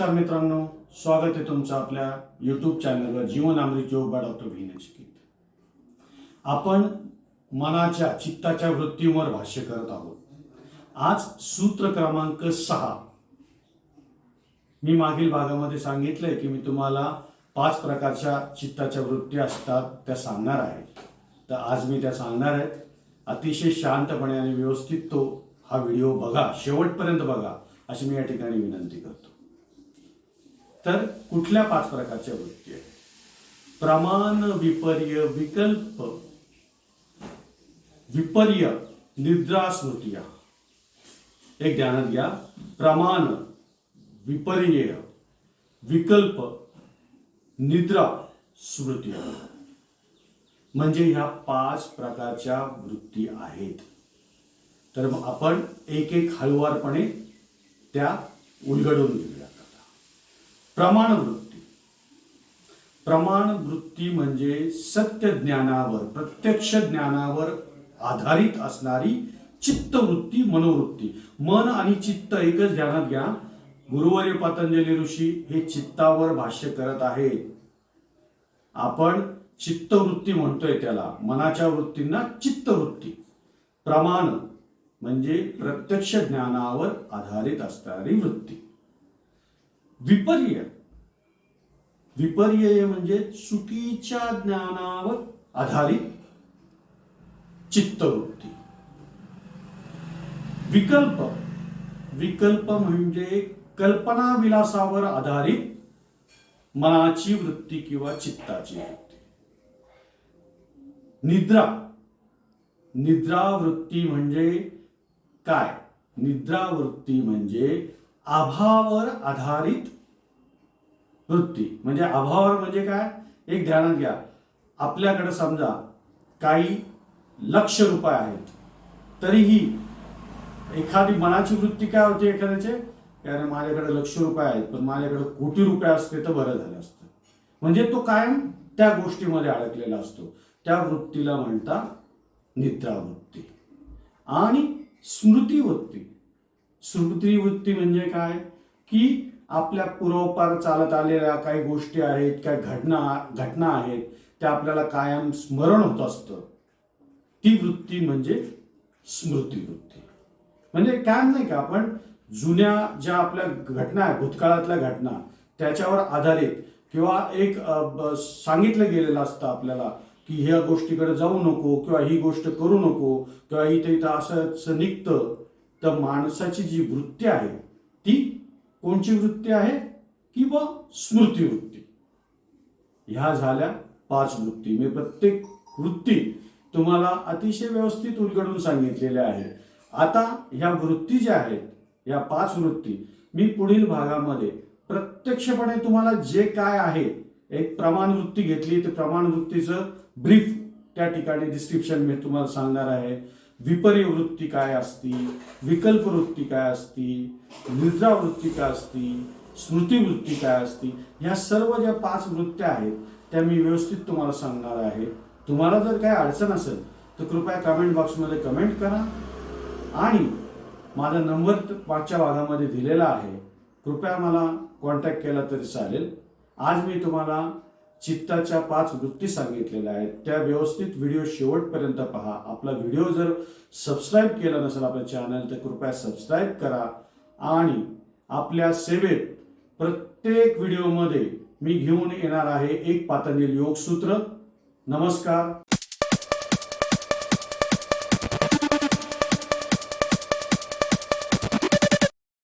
नमस्कार मित्रांनो स्वागत आहे तुमचं आपल्या यूट्यूब चॅनलवर जीवन अमृत योग डॉक्टर व्ही आपण मनाच्या चित्ताच्या वृत्तीवर भाष्य करत आहोत. आज सूत्र क्रमांक सहा. मी मागील भागामध्ये सांगितलंय की मी तुम्हाला पाच प्रकारच्या चित्ताच्या वृत्ती असतात त्या सांगणार आहे. तर आज मी त्या सांगणार आहेत अतिशय शांतपणे आणि व्यवस्थित तो हा व्हिडिओ बघा. शेवटपर्यंत बघा अशी मी या ठिकाणी विनंती करतो. तर कुठल्या पाच प्रकारच्या वृत्ती आहेत? प्रमाण विपर्य विकल्प. विपर्य निद्रा स्मृतिया. एक ध्यानात घ्या. प्रमाण विपर्य विकल्प निद्रा स्मृती म्हणजे ह्या पाच प्रकारच्या वृत्ती आहेत. तर मग आपण एक एक हळुवारपणे त्या उलगडून घेऊया. प्रमाण वृत्ती प्रमाण वृत्ती म्हणजे सत्य ज्ञानावर प्रत्यक्ष ज्ञानावर आधारित असणारी चित्तवृत्ती मनोवृत्ती. मन आणि चित्त एकच ध्यानात घ्या. गुरुवर्य पतंजली ऋषी हे चित्तावर भाष्य करत आहेत. आपण चित्तवृत्ती म्हणतोय त्याला. मनाच्या वृत्तींना चित्तवृत्ती. प्रमाण म्हणजे प्रत्यक्ष ज्ञानावर आधारित असणारी वृत्ती. विपर्य. विपर्य म्हणजे चुकीच्या ज्ञानावर आधारित चित्तवृत्ती. विकल्प. विकल्प म्हणजे कल्पना विलासावर आधारित मनाची वृत्ती किंवा चित्ताची वृत्ती. निद्रा. निद्रावृत्ती म्हणजे काय? निद्रावृत्ती म्हणजे आभावर आधारित वृत्ती. म्हणजे अभावावर म्हणजे काय? एक ध्यानात घ्या. आपल्याकडे समजा काही लक्ष रुपये आहेत. तरीही एखादी मनाची वृत्ती काय होती एखाद्याचे? कारण माझ्याकडे लक्ष रुपये आहेत पण माझ्याकडे कोटी रुपये असते तर बरं झालं असतं. म्हणजे तो कायम त्या गोष्टीमध्ये अडकलेला असतो. त्या वृत्तीला म्हणता निद्रावृत्ती. आणि स्मृतीवृत्ती. स्मृतीवृत्ती म्हणजे काय? की आपल्या पूर्वपार चालत आलेल्या काही गोष्टी आहेत काही घटना घटना आहेत त्या आपल्याला कायम स्मरण होत असतं. ती वृत्ती म्हणजे स्मृती वृत्ती म्हणजे काय नाही का आपण जुन्या ज्या आपल्या घटना आहेत भूतकाळातल्या घटना त्याच्यावर आधारित किंवा एक सांगितलं गेलेलं असतं आपल्याला की ह्या गोष्टीकडे जाऊ नको किंवा ही गोष्ट करू नको किंवा इथे इथं असं निघतं. तर माणसाची जी वृत्ती आहे ती कोणची वृत्ती आहे? की व स्मृती वृत्ती? ह्या झाल्या पाच वृत्ती. मी प्रत्येक वृत्ती तुम्हाला अतिशय व्यवस्थित उलगडून सांगितलेल्या आहे आता ह्या वृत्ती ज्या आहेत या पाच वृत्ती मी पुढील भागामध्ये प्रत्यक्षपणे तुम्हाला जे काय आहे एक प्रमाण वृत्ती घेतली तर प्रमाण वृत्तीचं ब्रीफ त्या ठिकाणी डिस्क्रिप्शन मी तुम्हाला सांगणार आहे. विपरी वृत्ती काय असती विकल्प वृत्ती काय असती निद्रा वृत्ती काय असती स्मृतीवृत्ती काय असती ह्या सर्व ज्या पाच वृत्त्या आहेत त्या मी व्यवस्थित तुम्हाला सांगणार आहे. तुम्हाला जर काही अडचण असेल तर कृपया कमेंट बॉक्समध्ये कमेंट करा. आणि माझा नंबर पाचच्या भागामध्ये दिलेला आहे. कृपया मला कॉन्टॅक्ट केला तरी चालेल. आज मी तुम्हाला चित्ताच्या पाच वृत्ती सांगितलेल्या आहेत. त्या व्यवस्थित व्हिडिओ शेवटपर्यंत पहा. आपला व्हिडिओ जर सबस्क्राईब केला नसेल आपल्या चॅनल तर कृपया सबस्क्राईब करा. आणि आपल्या सेवेत प्रत्येक व्हिडिओमध्ये मी घेऊन येणार आहे एक पातंजली योगसूत्र नमस्कार.